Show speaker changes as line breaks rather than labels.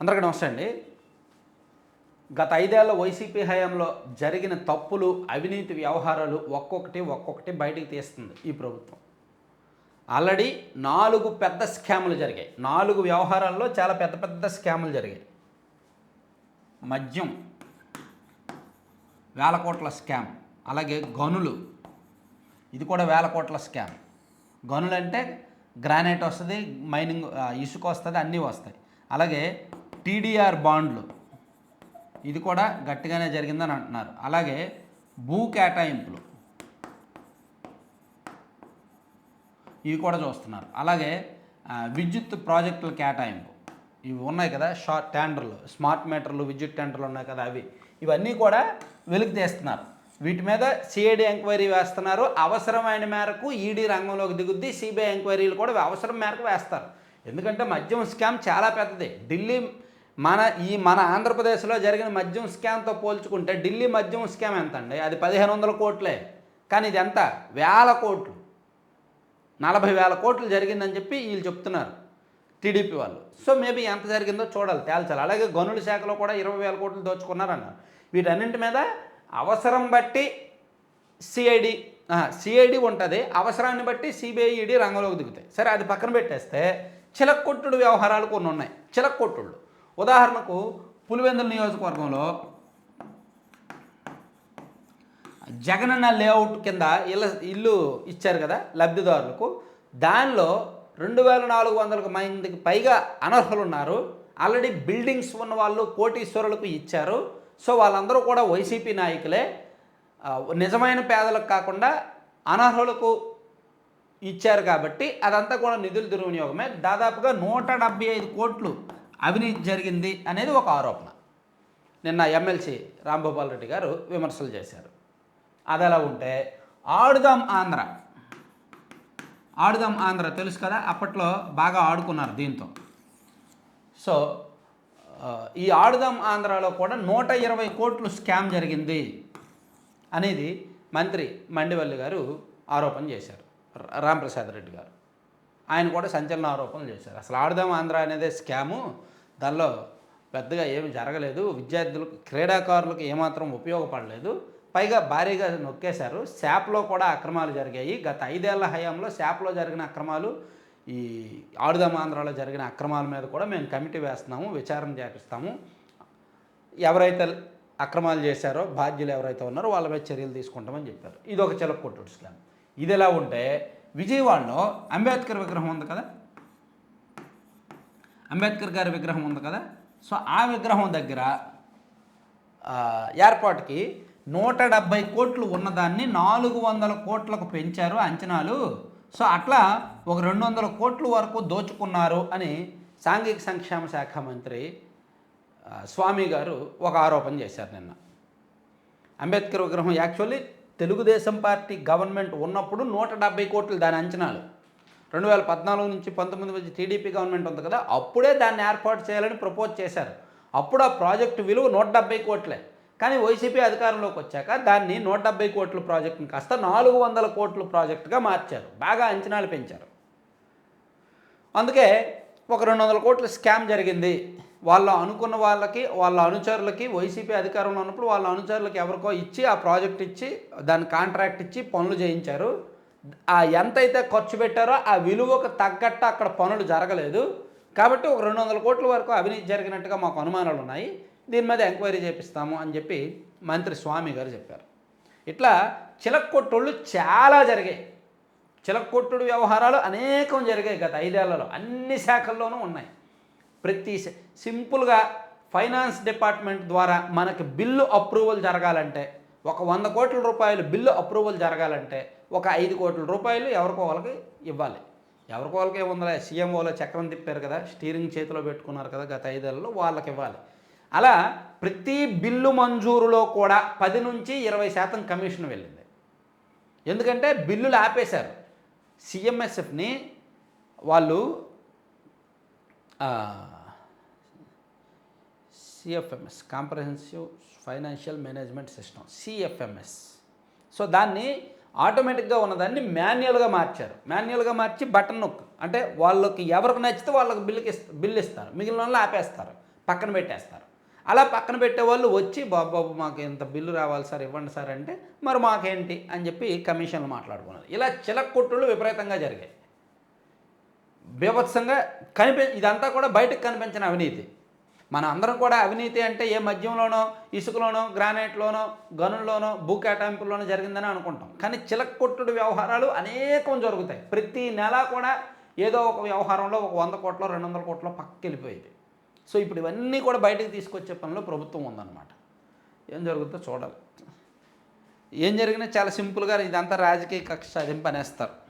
అందరికీ నమస్తే అండి. గత ఐదేళ్ళ వైసీపీ హయాంలో జరిగిన తప్పులు అవినీతి వ్యవహారాలు ఒక్కొక్కటి ఒక్కొక్కటి బయటికి తీస్తుంది ఈ ప్రభుత్వం. ఆల్రెడీ నాలుగు పెద్ద స్కాములు జరిగాయి. నాలుగు వ్యవహారాల్లో చాలా పెద్ద పెద్ద స్కాములు జరిగాయి. మద్యం వేల కోట్ల స్కామ్ అలాగే గనులు. ఇది కూడా వేల కోట్ల స్కామ్. గనులు అంటే గ్రానైట్ వస్తుంది మైనింగ్ ఇసుక వస్తుంది అన్నీ వస్తాయి. అలాగే టీడీఆర్ బాండ్లు. ఇది కూడా గట్టిగానే జరిగిందని అంటున్నారు. అలాగే భూ కేటాయింపులు. ఇవి కూడా చూస్తున్నారు. అలాగే విద్యుత్ ప్రాజెక్టుల కేటాయింపు. ఇవి ఉన్నాయి కదా షార్ట్ టెండర్లు స్మార్ట్ మీటర్లు విద్యుత్ టెండర్లు ఉన్నాయి కదా అవి. ఇవన్నీ కూడా వెలికి తీస్తున్నారు. వీటి మీద సిఐడి ఎంక్వైరీ వేస్తున్నారు. అవసరమైన మేరకు ఈడీ రంగంలోకి దిగుద్ది సిబిఐ ఎంక్వైరీలు కూడా అవసరం మేరకు వేస్తారు. ఎందుకంటే మద్యం స్కామ్ చాలా పెద్దది. ఢిల్లీ మన ఈ మన ఆంధ్రప్రదేశ్లో జరిగిన మద్యం స్కామ్తో పోల్చుకుంటే ఢిల్లీ మద్యం స్కామ్ ఎంత అండి అది పదిహేను వందల కోట్లే. కానీ ఇది ఎంత? వేల కోట్లు. నలభై వేల కోట్లు జరిగిందని చెప్పి వీళ్ళు చెప్తున్నారు టీడీపీ వాళ్ళు. సో మేబీ ఎంత జరిగిందో చూడాలి తేల్చాలి. అలాగే గనుల శాఖలో కూడా ఇరవై వేల కోట్లు దోచుకున్నారన్నారు. వీటన్నింటి మీద అవసరం బట్టి సిఐడి సిఐడి ఉంటుంది. అవసరాన్ని బట్టి సిబిఐఈడి రంగంలోకి దిగుతాయి. సరే అది పక్కన పెట్టేస్తే చిలక్కొట్టుడు వ్యవహారాలు కొన్ని ఉన్నాయి. చిలక్కొట్టుళ్ళు. ఉదాహరణకు పులివెందుల నియోజకవర్గంలో జగనన్న లేఅవుట్ కింద ఇళ్ళ ఇల్లు ఇచ్చారు కదా లబ్ధిదారులకు. దానిలో రెండు వేల నాలుగు వందల మందికి పైగా అనర్హులు ఉన్నారు ఆల్రెడీ బిల్డింగ్స్ ఉన్న వాళ్ళు కోటీశ్వరులకు ఇచ్చారు. సో వాళ్ళందరూ కూడా వైసీపీ నాయకులే. నిజమైన పేదలకు కాకుండా అనర్హులకు ఇచ్చారు కాబట్టి అదంతా కూడా నిధుల దుర్వినియోగమే. దాదాపుగా నూట డెబ్బై ఐదు కోట్లు అవినీతి జరిగింది అనేది ఒక ఆరోపణ. నిన్న ఎమ్మెల్సీ రాంభూపాల్ రెడ్డి గారు విమర్శలు చేశారు. అది ఎలా ఉంటే ఆడుదాం ఆంధ్ర. ఆడుదాం ఆంధ్ర తెలుసు కదా అప్పట్లో బాగా ఆడుకున్నారు దీంతో. సో ఈ ఆడుదాం ఆంధ్రాలో కూడా నూట ఇరవై కోట్లు స్కామ్ జరిగింది అనేది మంత్రి మండివల్లి గారు ఆరోపణ చేశారు. రా- రాంప్రసాద్ రెడ్డి గారు. ఆయన కూడా సంచలన ఆరోపణలు చేశారు. అసలు ఆడదాం ఆంధ్ర అనేది స్కాము. దానిలో పెద్దగా ఏమి జరగలేదు. విద్యార్థులకు క్రీడాకారులకు ఏమాత్రం ఉపయోగపడలేదు. పైగా భారీగా నొక్కేశారు. శాప్లో కూడా అక్రమాలు జరిగాయి. గత ఐదేళ్ళ హయాంలో శాప్లో జరిగిన అక్రమాలు ఈ ఆడుదాం ఆంధ్రాలో జరిగిన అక్రమాల మీద కూడా మేము కమిటీ వేస్తున్నాము విచారణ చేపిస్తాము. ఎవరైతే అక్రమాలు చేశారో బాధ్యులు ఎవరైతే ఉన్నారో వాళ్ళ మీద చర్యలు తీసుకుంటామని చెప్పారు. ఇది ఒక చిలకొట్టుడు స్కామ్. ఇది ఎలా ఉంటే విజయవాడలో అంబేద్కర్ విగ్రహం ఉంది కదా? అంబేద్కర్ గారి విగ్రహం ఉంది కదా? సో ఆ విగ్రహం దగ్గర ఏర్పాటుకి నూట డెబ్బై కోట్లు ఉన్నదాన్ని నాలుగు వందల కోట్లకు పెంచారు అంచనాలు. సో అట్లా ఒక రెండు వందల కోట్ల వరకు దోచుకున్నారు అని సాంఘిక సంక్షేమ శాఖ మంత్రి స్వామి గారు ఒక ఆరోపణ చేశారు నిన్న. అంబేద్కర్ విగ్రహం యాక్చువల్లీ తెలుగుదేశం పార్టీ గవర్నమెంట్ ఉన్నప్పుడు నూట డెబ్బై కోట్లు దాని అంచనాలు. రెండు వేల పద్నాలుగు నుంచి పంతొమ్మిది మధ్య టీడీపీ గవర్నమెంట్ ఉంది కదా అప్పుడే దాన్ని ఏర్పాటు చేయాలని ప్రపోజ్ చేశారు. అప్పుడు ఆ ప్రాజెక్టు విలువ నూట డెబ్బై కోట్లే. కానీ వైసీపీ అధికారంలోకి వచ్చాక దాన్ని నూట డెబ్బై కోట్ల ప్రాజెక్టుని కాస్త నాలుగు వందల కోట్ల ప్రాజెక్టుగా మార్చారు. బాగా అంచనాలు పెంచారు. అందుకే ఒక రెండు వందల కోట్ల స్కామ్ జరిగింది. వాళ్ళు అనుకున్న వాళ్ళకి వాళ్ళ అనుచరులకి వైసీపీ అధికారంలో ఉన్నప్పుడు వాళ్ళ అనుచరులకి ఎవరికో ఇచ్చి ఆ ప్రాజెక్ట్ ఇచ్చి దాని కాంట్రాక్ట్ ఇచ్చి పనులు చేయించారు. ఆ ఎంతైతే ఖర్చు పెట్టారో ఆ విలువకు తగ్గట్టు అక్కడ పనులు జరగలేదు. కాబట్టి ఒక రెండు వందల కోట్ల వరకు అవినీతి జరిగినట్టుగా మాకు అనుమానాలు ఉన్నాయి. దీని మీద ఎంక్వైరీ చేపిస్తాము అని చెప్పి మంత్రి స్వామి గారు చెప్పారు. ఇట్లా చిలక్కొట్టుళ్ళు చాలా జరిగాయి. చిలక్కొట్టుడు వ్యవహారాలు అనేకం జరిగాయి గత ఐదేళ్ళలో. అన్ని శాఖల్లోనూ ఉన్నాయి. ప్రతి సింపుల్గా ఫైనాన్స్ డిపార్ట్మెంట్ ద్వారా మనకి బిల్లు అప్రూవల్ జరగాలంటే ఒక వంద కోట్ల రూపాయలు బిల్లు అప్రూవల్ జరగాలంటే ఒక ఐదు కోట్ల రూపాయలు ఎవరికో వాళ్ళకి ఇవ్వాలి. ఎవరికో వాళ్ళకి ఏముందా సీఎంఓలో చక్రం తిప్పారు కదా స్టీరింగ్ చేతిలో పెట్టుకున్నారు కదా గత ఐదేళ్ళలో వాళ్ళకి ఇవ్వాలి. అలా ప్రతి బిల్లు మంజూరులో కూడా పది నుంచి ఇరవై శాతం కమిషన్ వెళ్ళింది. ఎందుకంటే బిల్లులు ఆపేశారు. సిఎంఎస్ఎఫ్ని వాళ్ళు CFMS comprehensive financial management system CFMS so దాన్ని ఆటోమేటిక్గా ఉన్నదాన్ని మాన్యువల్గా మార్చారు. మాన్యువల్గా మార్చి బటన్ నొక్కు. అంటే వాళ్ళకి ఎవరికి నచ్చితే వాళ్ళకి బిల్లుకి బిల్లు ఇస్తారు. మిగిలిన వాళ్ళు ఆపేస్తారు. పక్కన పెట్టేస్తారు. అలా పక్కన పెట్టే వాళ్ళు వచ్చి బాబు బాబు మాకు ఇంత బిల్లు రావాలి సార్ ఇవ్వండి సార్ అంటే మరి మాకేంటి? అని చెప్పి కమిషన్లు మాట్లాడుకున్నారు. ఇలా చిలక కొట్టుళ్ళు విపరీతంగా జరిగాయి. బీభత్సంగా కనిపి ఇదంతా కూడా బయటకు కనిపించిన అవినీతి. మన అందరం కూడా అవినీతి అంటే ఏ మద్యంలోనో ఇసుకలోనో గ్రానైట్లోనో గనుల్లోనో భూ కేటాయింపుల్లోనో జరిగిందని అనుకుంటాం. కానీ చిలక కొట్టుడు వ్యవహారాలు అనేకం జరుగుతాయి. ప్రతి నెల కూడా ఏదో ఒక వ్యవహారంలో ఒక వంద కోట్లో రెండు వందల కోట్లో పక్క వెళ్ళిపోయేది సో ఇప్పుడు ఇవన్నీ కూడా బయటకు తీసుకొచ్చే పనిలో ప్రభుత్వం ఉందన్నమాట. ఏం జరుగుతుందో చూడాలి. ఏం జరిగినా చాలా సింపుల్గా ఇదంతా రాజకీయ కక్ష సాధింపు అనేస్తారు